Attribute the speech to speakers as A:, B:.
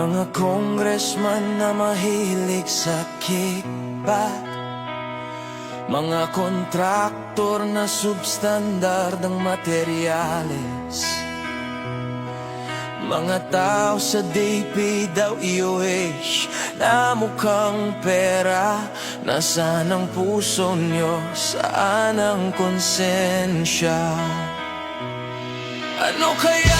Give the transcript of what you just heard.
A: Mga congressman na mahilig sa kickback Mga kontraktor na substandard ng materyales Mga tao sa DPWH na mukhang pera Nasaan ang puso nyo? Saan ang konsensya? Ano kaya